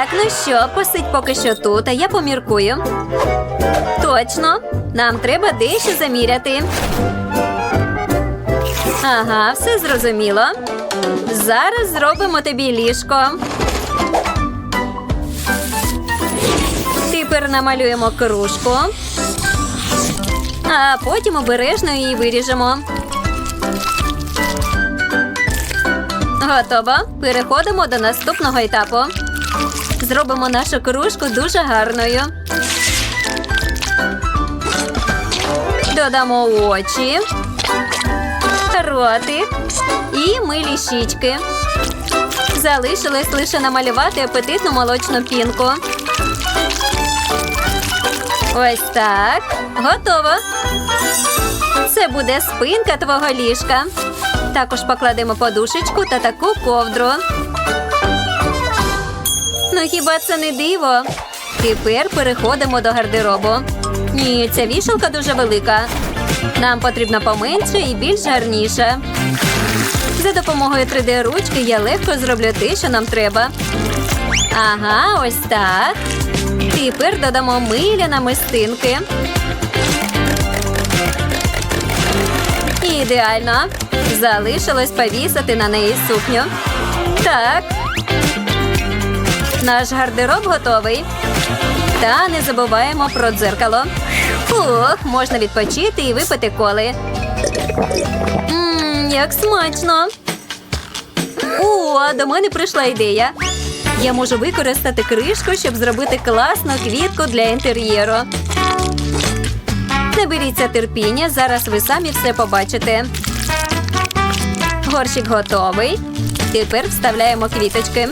Так, ну що, посидь поки що тут, а я поміркую. Точно, нам треба дещо заміряти. Ага, все зрозуміло. Зараз зробимо тобі ліжко. Тепер намалюємо кружку, а потім обережно її виріжемо. Готово. Переходимо до наступного етапу. Зробимо нашу кружку дуже гарною. Додамо очі, ротик і милі щічки. Залишилось лише намалювати апетитну молочну пінку. Ось так. Готово. Це буде спинка твого ліжка. Також покладемо подушечку та таку ковдру. Ну хіба це не диво? Тепер переходимо до гардеробу. Ні, ця вішалка дуже велика. Нам потрібно поменше і більш гарніше. За допомогою 3D-ручки я легко зроблю те, що нам треба. Ага, ось так. Тепер додамо миля намистинки. Ідеально. Залишилось повісити на неї сукню. Так. Наш гардероб готовий. Та не забуваємо про дзеркало. Фух, можна відпочити і випити коли. Ммм, як смачно. О, до мене прийшла ідея. Я можу використати кришку, щоб зробити класну квітку для інтер'єру. Наберіться терпіння, зараз ви самі все побачите. Горщик готовий. Тепер вставляємо квіточки.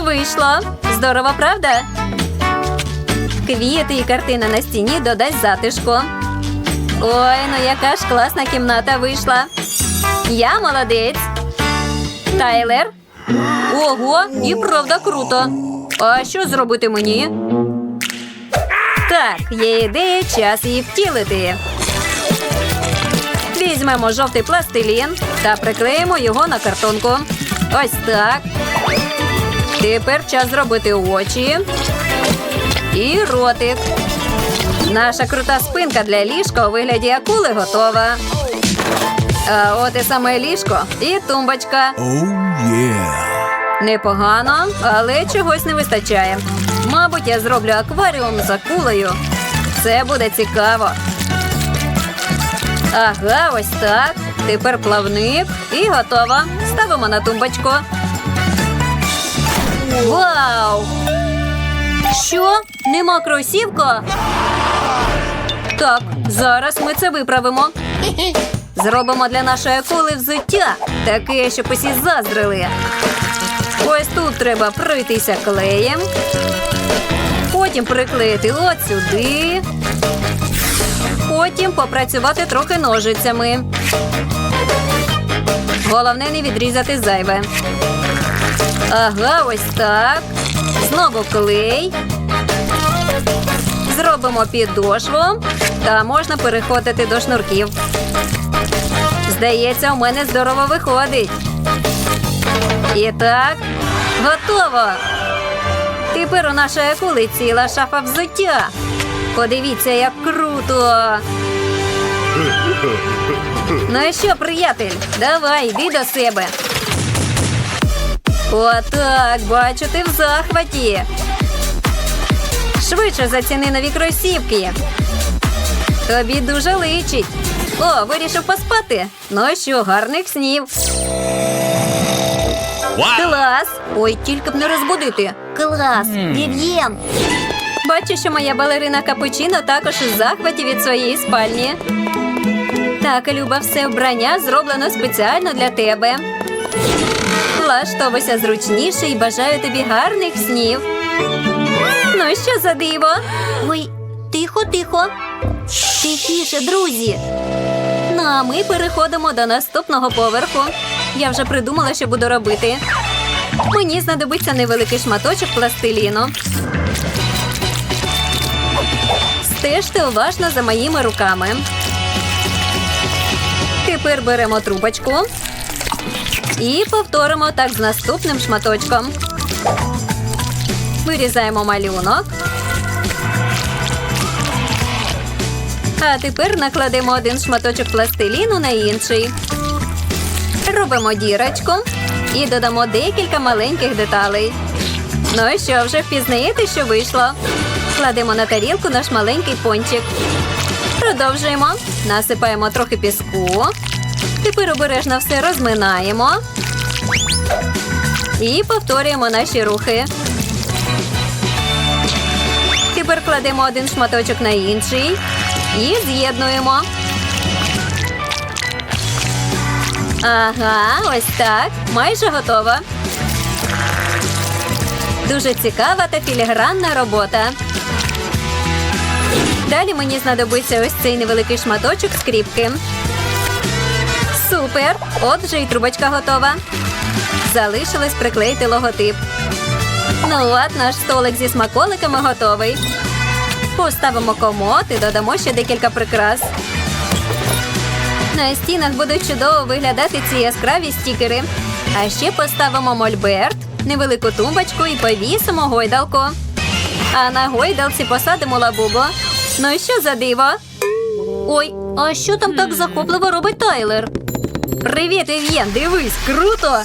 Вийшло. Здорово, правда? Квіти і картина на стіні додасть затишку. Ой, ну яка ж класна кімната вийшла. Я молодець. Тайлер. Ого, і правда круто. А що зробити мені? Так, є ідея, час її втілити. Візьмемо жовтий пластилін та приклеїмо його на картонку. Ось так. Тепер час зробити очі і ротик. Наша крута спинка для ліжка у вигляді акули готова. А от і саме ліжко і тумбочка. Oh yeah. Непогано, але чогось не вистачає. Мабуть, я зроблю акваріум з акулею. Це буде цікаво. Ага, ось так. Тепер плавник і готово. Ставимо на тумбочку. Вау! Що? Нема кросівка? Так, зараз ми це виправимо. Зробимо для нашої акули взуття, таке, щоб усі заздрили. Ось тут треба пройтися клеєм. Потім приклеїти от сюди. Потім попрацювати трохи ножицями. Головне не відрізати зайве. Ага, ось так. Знову клей. Зробимо підошву та можна переходити до шнурків. Здається, у мене здорово виходить. І так, готово. Тепер у нашої акули ціла шафа взуття. Подивіться, як круто. Ну і що, приятель, давай, йди до себе. Отак, бачу, ти в захваті. Швидше заціни нові кросівки. Тобі дуже личить. О, вирішив поспати. Ну що, гарних снів. Wow. Клас! Ой, тільки б не розбудити. Клас! Вів'єн! Бачу, що моя балерина Капучино також у захваті від своєї спальні. Так, Люба, все вбрання зроблено спеціально для тебе. Влаштовуйся зручніше і бажаю тобі гарних снів. Ну, що за диво? Ой, тихо, тихо. Тихіше, друзі. Ну, а ми переходимо до наступного поверху. Я вже придумала, що буду робити. Мені знадобиться невеликий шматочок пластиліну. Стежте уважно за моїми руками. Тепер беремо трубочку і повторимо так з наступним шматочком. Вирізаємо малюнок. А тепер накладемо один шматочок пластиліну на інший. Робимо дірочку і додамо декілька маленьких деталей. Ну що, вже впізнаєте, що вийшло? Кладемо на тарілку наш маленький пончик. Продовжуємо. Насипаємо трохи піску. Тепер обережно все розминаємо. І повторюємо наші рухи. Тепер кладемо один шматочок на інший і з'єднуємо. Ага, ось так. Майже готово. Дуже цікава та філігранна робота. Далі мені знадобиться ось цей невеликий шматочок скріпки. Супер! Отже, і трубочка готова. Залишилось приклеїти логотип. Ну от, наш столик зі смаколиками готовий. Поставимо комод і додамо ще декілька прикрас. На стінах будуть чудово виглядати ці яскраві стікери. А ще поставимо мольберт, невелику тумбочку і повісимо гойдалку. А на гойдалці посадимо лабубу. Ну і що за диво? Ой, а що там так захопливо робить Тайлер? Привіт, Ів'єн, дивись, круто!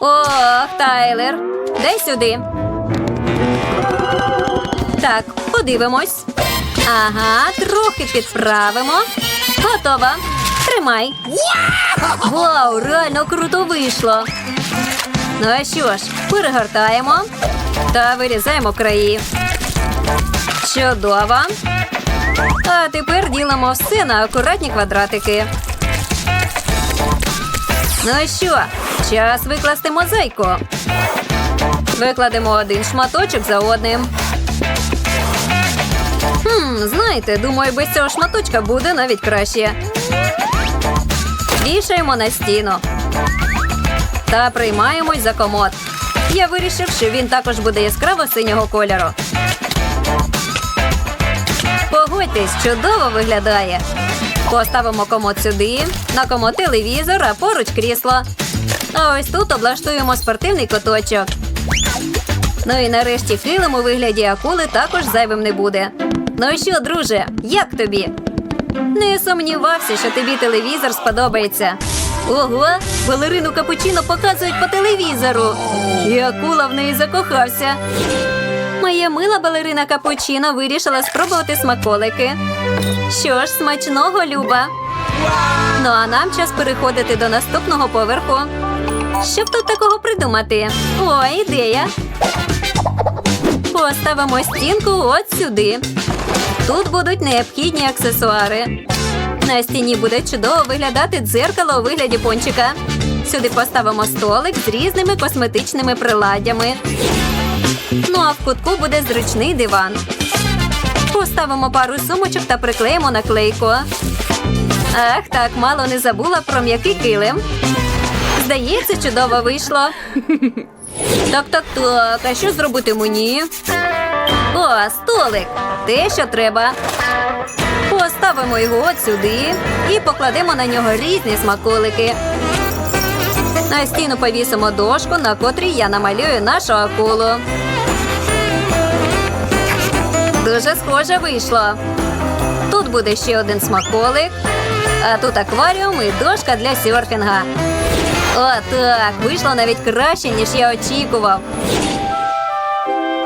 Ох, Тайлер, дай сюди. Так, подивимось. Ага, трохи підправимо. Готово. Тримай. Вау, реально круто вийшло. Ну а що ж, перегортаємо та вирізаємо краї. Чудово. А тепер ділимо все на акуратні квадратики. Ну що? Час викласти мозаїку. Викладемо один шматочок за одним. Хм, знаєте, думаю, без цього шматочка буде навіть краще. Вішаємо на стіну. Та приймаємось за комод. Я вирішив, що він також буде яскраво синього кольору. Погодьтесь, чудово виглядає. Поставимо комод сюди, на комод телевізор, а поруч крісло. А ось тут облаштуємо спортивний куточок. Ну і нарешті килим у вигляді акули також зайвим не буде. Ну що, друже, як тобі? Не сумнівався, що тобі телевізор сподобається. Ого, балерину капучино показують по телевізору. І акула в неї закохався. Моя мила балерина капучино вирішила спробувати смаколики. Що ж, смачного, Люба. Ну а нам час переходити до наступного поверху. Що б тут такого придумати? О, ідея. Поставимо стінку от сюди. Тут будуть необхідні аксесуари. На стіні буде чудово виглядати дзеркало у вигляді пончика. Сюди поставимо столик з різними косметичними приладдями. Ну а в кутку буде зручний диван. Поставимо пару сумочок та приклеїмо наклейку. Ах, так, мало не забула про м'який килим. Здається, чудово вийшло. Так, так, так. А що зробити мені? О, столик. Те, що треба. Поставимо його от сюди і покладемо на нього різні смаколики. На стіну повісимо дошку, на котрій я намалюю нашу акулу. Дуже схоже вийшло. Тут буде ще один смаколик, а тут акваріум і дошка для серфінга. О, так, вийшло навіть краще, ніж я очікував.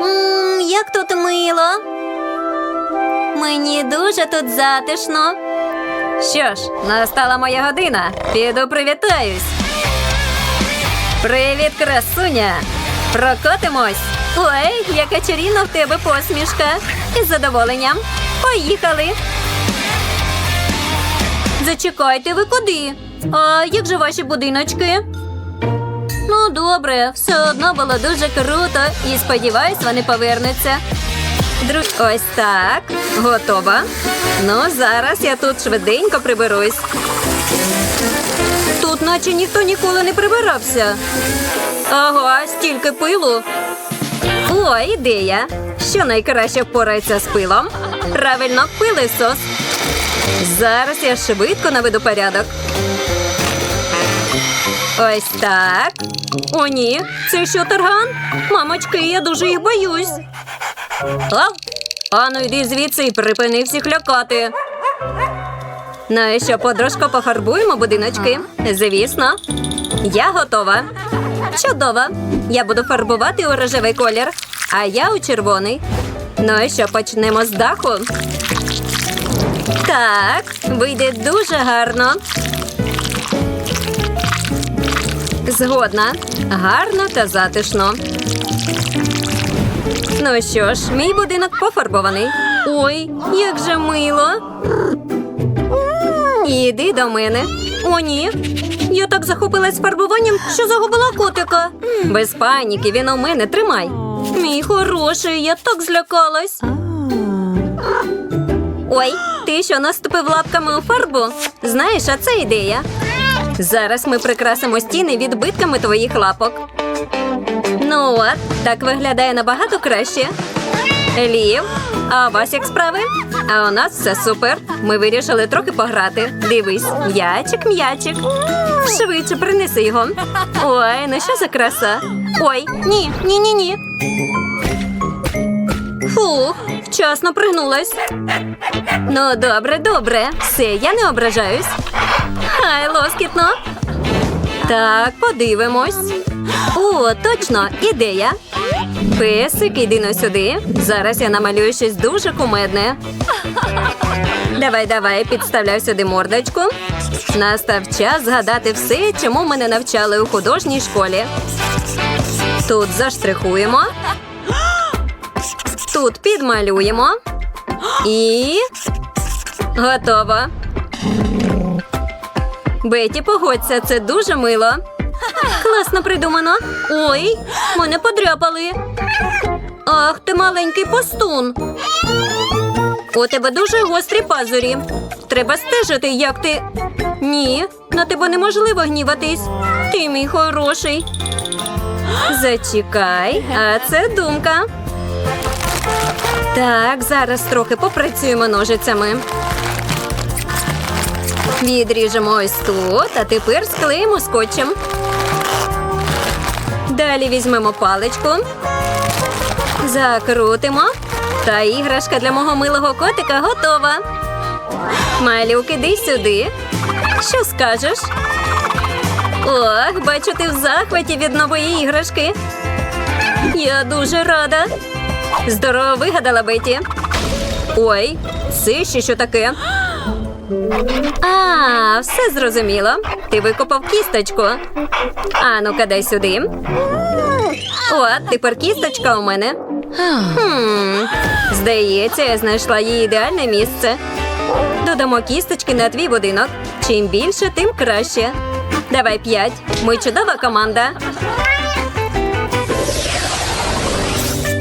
М, як тут мило. Мені дуже тут затишно. Що ж, настала моя година. Піду привітаюсь. Привіт, красуня! Прокотимось. Ой, яка чарівна в тебе посмішка. Із задоволенням. Поїхали. Зачекайте, ви куди? А як же ваші будиночки? Ну, добре, все одно було дуже круто і сподіваюсь, вони повернуться. Друг, ось так. Готова. Ну, зараз я тут швиденько приберусь. Тут наче ніхто ніколи не прибирався. Ага, стільки пилу. О, ідея. Що найкраще впорається з пилом? Правильно, пилисос. Зараз я швидко наведу порядок. Ось так. О, ні, це що тарган? Мамочки, я дуже їх боюсь. Ав? Ану, йди звідси і припини всіх лякати. Ну і що, подружко, пофарбуємо будиночки? Звісно. Я готова. Чудово. Я буду фарбувати у рожевий колір, а я у червоний. Ну і що, почнемо з даху. Так, вийде дуже гарно. Згодна. Гарно та затишно. Ну що ж, мій будинок пофарбований. Ой, як же мило. Іди до мене. О, ні. Я так захопилась фарбуванням, що загубила котика. Без паніки, він у мене тримай. Мій хороший, я так злякалась. Ой, ти що наступив лапками у фарбу? Знаєш, а це ідея. Зараз ми прикрасимо стіни відбитками твоїх лапок. Ну от, так виглядає набагато краще. Лів, а у вас як справи? А у нас все супер. Ми вирішили трохи пограти. Дивись, м'ячик, м'ячик. Швидше принеси його. Ой, ну що за краса? Ой, ні, ні, ні, ні. Фух, вчасно пригнулась. Ну, добре, добре. Все, я не ображаюсь. Хай лоскітно. Так, подивимось. О, точно, ідея. Песик, іди но сюди. Зараз я намалюю щось дуже кумедне. Давай, давай, підставляй сюди мордочку. Настав час згадати все, чому мене навчали у художній школі. Тут заштрихуємо. Тут підмалюємо. І готово. Беті, погодься, це дуже мило. Класно придумано. Ой, мене подряпали. Ах, ти маленький постун. У тебе дуже гострі пазурі. Треба стежити, як ти. Ні, на тебе неможливо гніватись. Ти мій хороший. Зачекай, а це думка. Так, зараз трохи попрацюємо ножицями. Відріжемо ось тут, а тепер склеїмо скотчем. Далі візьмемо паличку, закрутимо. Та іграшка для мого милого котика готова. Малюк, іди сюди. Що скажеш? Ох, бачу, ти в захваті від нової іграшки. Я дуже рада. Здорово вигадала Беті. Ой, це ще що таке? А, все зрозуміло. Ти викопав кісточку. А ну-ка дай сюди. От, тепер кісточка у мене. Хм, здається, я знайшла її ідеальне місце. Додамо кісточки на твій будинок. Чим більше, тим краще. Давай п'ять. Ми чудова команда.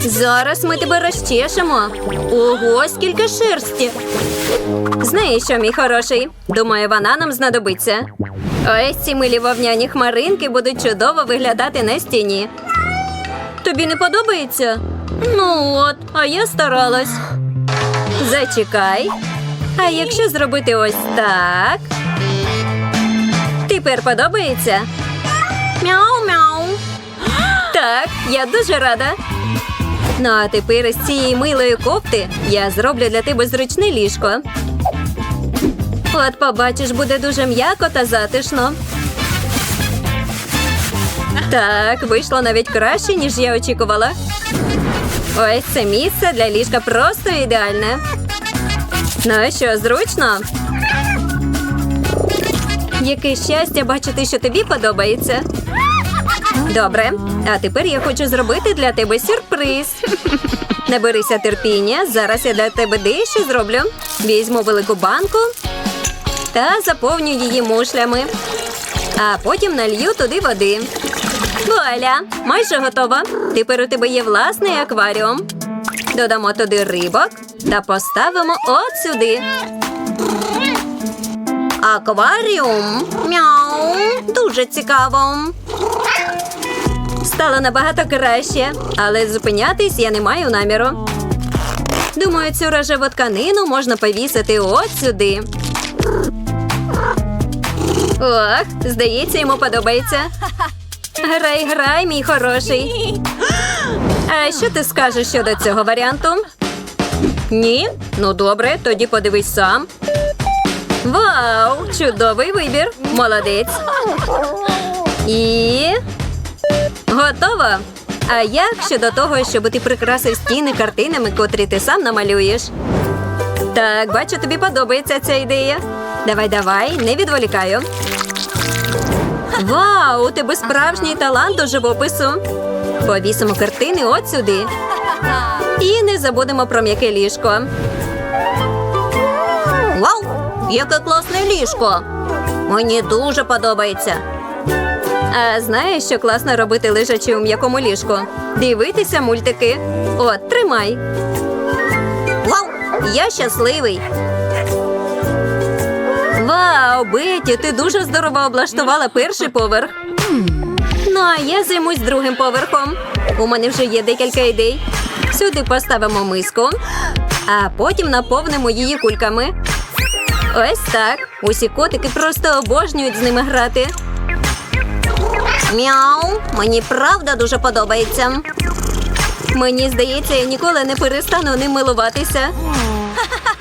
Зараз ми тебе розчешемо. Ого, скільки шерсті. Знаєш що, мій хороший? Думаю, вона нам знадобиться. Ось ці милі вовняні хмаринки будуть чудово виглядати на стіні. Тобі не подобається? Ну от, а я старалась. Зачекай. А якщо зробити ось так. Тепер подобається? Мяу-мяу. Так, я дуже рада. Ну а тепер із цієї милої кофти я зроблю для тебе зручне ліжко. От побачиш, буде дуже м'яко та затишно. Так, вийшло навіть краще, ніж я очікувала. Ось це місце для ліжка просто ідеальне. Ну що, зручно? Яке щастя бачити, що тобі подобається. Добре, а тепер я хочу зробити для тебе сюрприз. Наберися терпіння. Зараз я для тебе дещо зроблю. Візьму велику банку та заповню її мушлями. А потім налью туди води. Вуаля, майже готова. Тепер у тебе є власний акваріум. Додамо туди рибок та поставимо от сюди. Акваріум. Мяу. Дуже цікаво. Стало набагато краще, але зупинятись я не маю наміру. Думаю, цю рожеву тканину можна повісити от сюди. Ох, здається, йому подобається. Грай, грай, мій хороший. А що ти скажеш щодо цього варіанту? Ні? Ну добре, тоді подивись сам. Вау! Чудовий вибір! Молодець. І. Готово! А як щодо того, щоб ти прикрасив стіни картинами, котрі ти сам намалюєш? Так, бачу, тобі подобається ця ідея. Давай, давай, не відволікаю. Вау, у тебе справжній талант до живопису. Повісимо картини от сюди. І не забудемо про м'яке ліжко. Вау! Яке класне ліжко! Мені дуже подобається. А знаєш, що класно робити лежачи у м'якому ліжку? Дивитися мультики. От, тримай. Вау! Я щасливий. Вау, Беті, ти дуже здорово облаштувала перший поверх. Ну, а я займусь другим поверхом. У мене вже є декілька ідей. Сюди поставимо миску, а потім наповнимо її кульками. Ось так. Усі котики просто обожнюють з ними грати. Мяу, мені правда дуже подобається. Мені здається, я ніколи не перестану ним милуватися.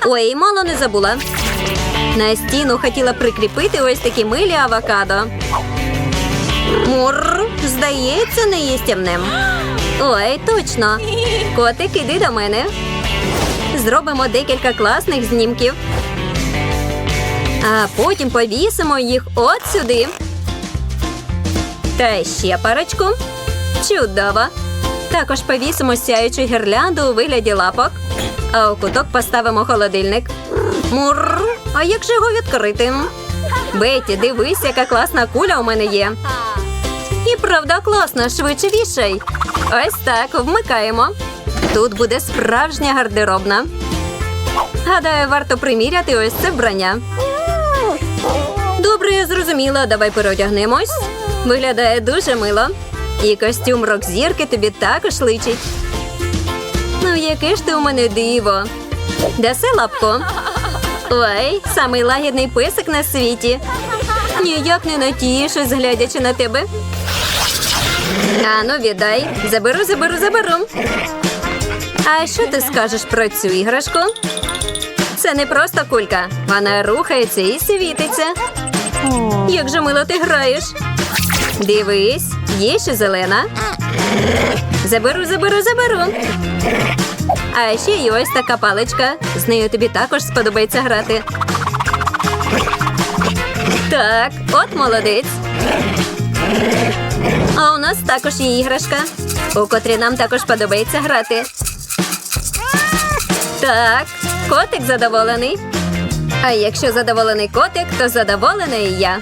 Ой, мало не забула. На стіну хотіла прикріпити ось такі милі авокадо. Мур, здається, неїстівним. Ой, точно. Котик, іди до мене. Зробимо декілька класних знімків. А потім повісимо їх от сюди. Та ще парочку. Чудово. Також повісимо сяючу гірлянду у вигляді лапок. А у куток поставимо холодильник. Мур, а як же його відкрити? Беті, дивись, яка класна куля у мене є. І правда класна, швидше вішай. Ось так, вмикаємо. Тут буде справжня гардеробна. Гадаю, варто приміряти ось це вбрання. Добре, я зрозуміла. Давай переодягнемось. Виглядає дуже мило. І костюм рок-зірки тобі також личить. Ну, яке ж ти у мене диво. Даси лапку. Ой, самий лагідний песик на світі. Ніяк не натішусь, глядячи на тебе. Ану, віддай. Заберу, заберу, заберу. А що ти скажеш про цю іграшку? Це не просто кулька. Вона рухається і світиться. Як же мило ти граєш? Дивись, є ще зелена. Заберу, заберу, заберу. А ще є ось така паличка. З нею тобі також сподобається грати. Так, от молодець. А у нас також є іграшка, у котрій нам також подобається грати. Так, котик задоволений. А якщо задоволений котик, то задоволена і я.